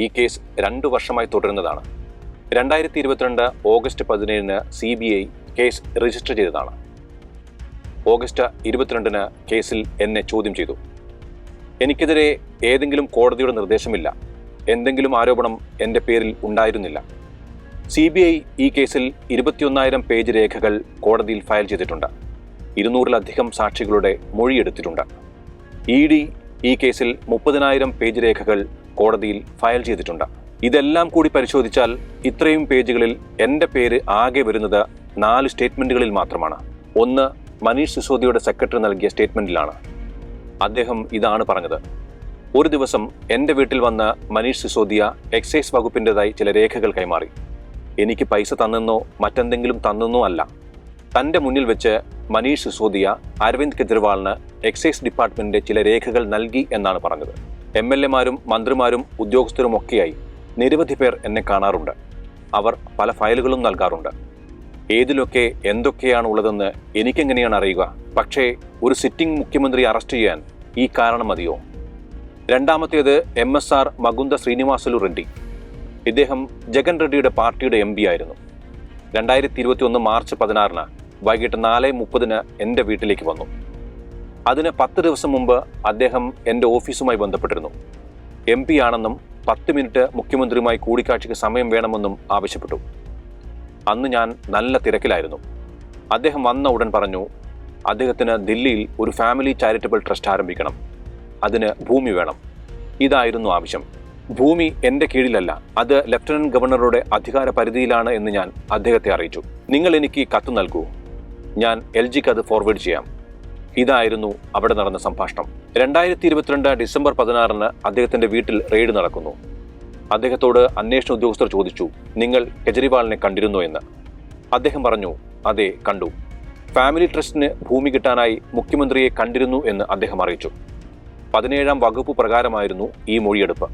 ഈ കേസ് രണ്ടു വർഷമായി തുടരുന്നതാണ്. രണ്ടായിരത്തി ഇരുപത്തിരണ്ട് ഓഗസ്റ്റ് പതിനേഴിന് C B I case register ചെയ്തതാണ്. ഓഗസ്റ്റ് ഇരുപത്തിരണ്ടിന് കേസിൽ എന്നെ ചോദ്യം ചെയ്തു. എനിക്കെതിരെ ഏതെങ്കിലും കോടതിയുടെ നിർദ്ദേശമില്ല. എന്തെങ്കിലും ആരോപണം എന്റെ പേരിൽ ഉണ്ടായിരുന്നില്ല. സി ബി ഐ ഈ കേസിൽ ഇരുപത്തിയൊന്നായിരം പേജ് രേഖകൾ കോടതിയിൽ ഫയൽ ചെയ്തിട്ടുണ്ട്. ഇരുന്നൂറിലധികം സാക്ഷികളുടെ മൊഴിയെടുത്തിട്ടുണ്ട് ഇ ഡി ഈ കേസിൽ മുപ്പതിനായിരം പേജ് രേഖകൾ കോടതിയിൽ ഫയൽ ചെയ്തിട്ടുണ്ട്. ഇതെല്ലാം കൂടി പരിശോധിച്ചാൽ ഇത്രയും പേജുകളിൽ എന്റെ പേര് ആകെ വരുന്നത് നാല് സ്റ്റേറ്റ്മെന്റുകളിൽ മാത്രമാണ്. ഒന്ന് മനീഷ് സിസോദിയുടെ സെക്രട്ടറി നൽകിയ സ്റ്റേറ്റ്മെന്റിലാണ് അദ്ദേഹം ഇതാണ് പറഞ്ഞത്. ഒരു ദിവസം എന്റെ വീട്ടിൽ വന്ന മനീഷ് സിസോദിയ എക്സൈസ് വകുപ്പിന്റെതായി ചില രേഖകൾ കൈമാറി. എനിക്ക് പൈസ തന്നെന്നോ മറ്റെന്തെങ്കിലും തന്നെന്നോ അല്ല. തന്റെ മുന്നിൽ വെച്ച് മനീഷ് സിസോദിയ അരവിന്ദ് കെജ്രിവാളിന് എക്സൈസ് ഡിപ്പാർട്ട്മെന്റിന്റെ ചില രേഖകൾ നൽകി എന്നാണ് പറഞ്ഞത്. എം എൽ എമാരും മന്ത്രിമാരും ഉദ്യോഗസ്ഥരുമൊക്കെയായി നിരവധി പേർ എന്നെ കാണാറുണ്ട്. അവർ പല ഫയലുകളും നൽകാറുണ്ട്. ഏതിലൊക്കെ എന്തൊക്കെയാണ് ഉള്ളതെന്ന് എനിക്കെങ്ങനെയാണ് അറിയുക? പക്ഷേ ഒരു സിറ്റിംഗ് മുഖ്യമന്ത്രി അറസ്റ്റ് ചെയ്യാൻ ഈ കാരണം മതിയോ? രണ്ടാമത്തേത് M S R Makunda Srinivasulu Reddy. ഇദ്ദേഹം ജഗൻ റെഡ്ഡിയുടെ പാർട്ടിയുടെ എം പി ആയിരുന്നു. രണ്ടായിരത്തി ഇരുപത്തി ഒന്ന് മാർച്ച് പതിനാറിന് വൈകിട്ട് നാല് മുപ്പതിന് എന്റെ വീട്ടിലേക്ക് വന്നു. അതിന് പത്ത് ദിവസം മുമ്പ് അദ്ദേഹം എന്റെ ഓഫീസുമായി ബന്ധപ്പെട്ടിരുന്നു. എം പി ആണെന്നും പത്ത് മിനിറ്റ് മുഖ്യമന്ത്രിയുമായി കൂടിക്കാഴ്ചയ്ക്ക് സമയം വേണമെന്നും ആവശ്യപ്പെട്ടു. അന്ന് ഞാൻ നല്ല തിരക്കിലായിരുന്നു. അദ്ദേഹം വന്ന ഉടൻ പറഞ്ഞു അദ്ദേഹത്തിന് ദില്ലിയിൽ ഒരു ഫാമിലി ചാരിറ്റബിൾ ട്രസ്റ്റ് ആരംഭിക്കണം. അതിന് ഭൂമി വേണം. ഇതായിരുന്നു ആവശ്യം. ഭൂമി എന്റെ കീഴിലല്ല അത് ലഫ്റ്റനന്റ് ഗവർണറുടെ അധികാര പരിധിയിലാണ് എന്ന് ഞാൻ അദ്ദേഹത്തെ അറിയിച്ചു. നിങ്ങൾ എനിക്ക് കത്ത് നൽകൂ. ഞാൻ എൽ ജിക്ക് അത് ഫോർവേഡ് ചെയ്യാം. ഇതായിരുന്നു അവിടെ നടന്ന സംഭാഷണം. രണ്ടായിരത്തി ഇരുപത്തിരണ്ട് ഡിസംബർ പതിനാറിന് അദ്ദേഹത്തിന്റെ വീട്ടിൽ റെയ്ഡ് നടക്കുന്നു. അദ്ദേഹത്തോട് അന്വേഷണ ഉദ്യോഗസ്ഥർ ചോദിച്ചു നിങ്ങൾ കെജ്രിവാളിനെ കണ്ടിരുന്നു എന്ന്? അദ്ദേഹം പറഞ്ഞു അതെ കണ്ടു. ഫാമിലി ട്രസ്റ്റിന് ഭൂമി കിട്ടാനായി മുഖ്യമന്ത്രിയെ കണ്ടിരുന്നു എന്ന് അദ്ദേഹം അറിയിച്ചു. പതിനേഴാം വകുപ്പ് പ്രകാരമായിരുന്നു ഈ മൊഴിയെടുപ്പ്.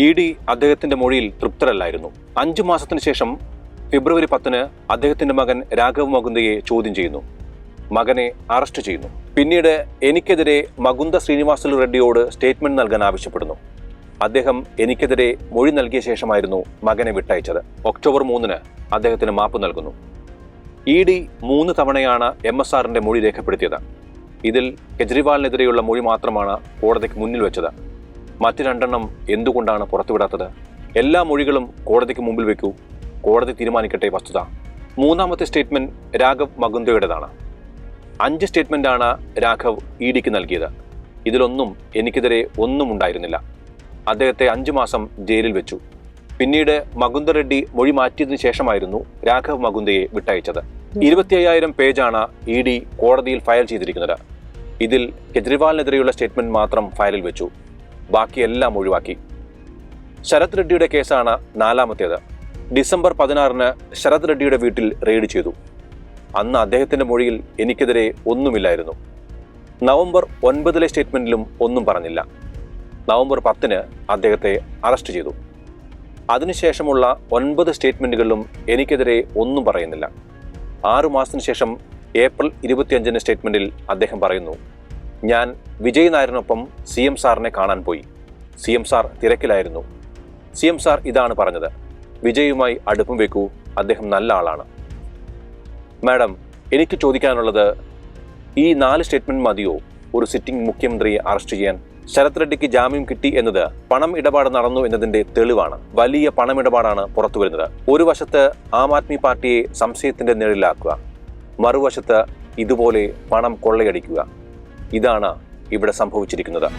ഇ ഡി അദ്ദേഹത്തിന്റെ മൊഴിയിൽ തൃപ്തരല്ലായിരുന്നു. അഞ്ചു മാസത്തിന് ശേഷം ഫെബ്രുവരി പത്തിന് അദ്ദേഹത്തിന്റെ മകൻ രാഘവ് മകുന്ദയെ ചോദ്യം ചെയ്യുന്നു. മകനെ അറസ്റ്റ് ചെയ്യുന്നു. പിന്നീട് എനിക്കെതിരെ മകുന്ദ ശ്രീനിവാസുലു റെഡ്ഡിയോട് സ്റ്റേറ്റ്മെന്റ് നൽകാൻ ആവശ്യപ്പെടുന്നു. അദ്ദേഹം എനിക്കെതിരെ മൊഴി നൽകിയ ശേഷമായിരുന്നു മകനെ വിട്ടയച്ചത്. ഒക്ടോബർ മൂന്നിന് അദ്ദേഹത്തിന് മാപ്പ് നൽകുന്നു. ഇ ഡി മൂന്ന് തവണയാണ് എം എസ് ആറിന്റെ മൊഴി രേഖപ്പെടുത്തിയത്. ഇതിൽ കെജ്രിവാളിനെതിരെയുള്ള മൊഴി മാത്രമാണ് കോടതിക്ക് മുന്നിൽ വെച്ചത്. മറ്റു രണ്ടെണ്ണം എന്തുകൊണ്ടാണ് പുറത്തുവിടാത്തത്? എല്ലാ മൊഴികളും കോടതിക്ക് മുമ്പിൽ വെക്കൂ. കോടതി തീരുമാനിക്കട്ടെ വസ്തുത. മൂന്നാമത്തെ സ്റ്റേറ്റ്മെന്റ് രാഘവ് മകുന്ദയുടേതാണ്. അഞ്ച് സ്റ്റേറ്റ്മെന്റാണ് രാഘവ് ഇ ഡിക്ക് നൽകിയത്. ഇതിലൊന്നും എനിക്കെതിരെ ഒന്നും ഉണ്ടായിരുന്നില്ല. അദ്ദേഹത്തെ അഞ്ചു മാസം ജയിലിൽ വെച്ചു. പിന്നീട് മകുന്ദ റെഡ്ഡി മൊഴി മാറ്റിയതിനു ശേഷമായിരുന്നു രാഘവ് മകുന്ദയെ വിട്ടയച്ചത്. ഇരുപത്തി അയ്യായിരം പേജാണ് ഇ ഡി കോടതിയിൽ ഫയൽ ചെയ്തിരിക്കുന്നത്. ഇതിൽ കെജ്രിവാളിനെതിരെയുള്ള സ്റ്റേറ്റ്മെന്റ് മാത്രം ഫയലിൽ വെച്ചു. ബാക്കിയെല്ലാം ഒഴിവാക്കി. ശരത് റെഡ്ഡിയുടെ കേസാണ് നാലാമത്തേത്. ഡിസംബർ പതിനാറിന് ശരത് റെഡ്ഡിയുടെ വീട്ടിൽ റെയ്ഡ് ചെയ്തു. അന്ന് അദ്ദേഹത്തിന്റെ മൊഴിയിൽ എനിക്കെതിരെ ഒന്നുമില്ലായിരുന്നു. നവംബർ ഒൻപതിലെ സ്റ്റേറ്റ്മെന്റിലും ഒന്നും പറഞ്ഞില്ല. നവംബർ പത്തിന് അദ്ദേഹത്തെ അറസ്റ്റ് ചെയ്തു. അതിനുശേഷമുള്ള ഒൻപത് സ്റ്റേറ്റ്മെന്റുകളിലും എനിക്കെതിരെ ഒന്നും പറയുന്നില്ല. ആറു മാസത്തിന് ശേഷം ഏപ്രിൽ ഇരുപത്തിയഞ്ചിന് സ്റ്റേറ്റ്മെന്റിൽ അദ്ദേഹം പറയുന്നു ഞാൻ വിജയ് നായരിനൊപ്പം സി എം സാറിനെ കാണാൻ പോയി. സി എം സാർ തിരക്കിലായിരുന്നു. സി എം സാർ ഇതാണ് പറഞ്ഞത്. വിജയുമായി അടുപ്പം വെക്കൂ. അദ്ദേഹം നല്ല ആളാണ്. മാഡം എനിക്ക് ചോദിക്കാനുള്ളത് ഈ നാല് സ്റ്റേറ്റ്മെന്റ് മതിയോ? ഒരു സിറ്റിംഗ് മുഖ്യമന്ത്രിയെ അറസ്റ്റ് ചെയ്യാൻ. ശരത് റെഡ്ഡിക്ക് ജാമ്യം കിട്ടി എന്നത് പണം ഇടപാട് നടന്നു എന്നതിന്റെ തെളിവാണ്. വലിയ പണമിടപാടാണ് പുറത്തു വരുന്നത്. ഒരു വശത്ത് ആം ആദ്മി പാർട്ടിയെ സംശയത്തിന്റെ നിഴലിലാക്കുക. മറുവശത്ത് ഇതുപോലെ പണം കൊള്ളയടിക്കുക. ഇതാണ് ഇവിടെ സംഭവിച്ചിരിക്കുന്നത്.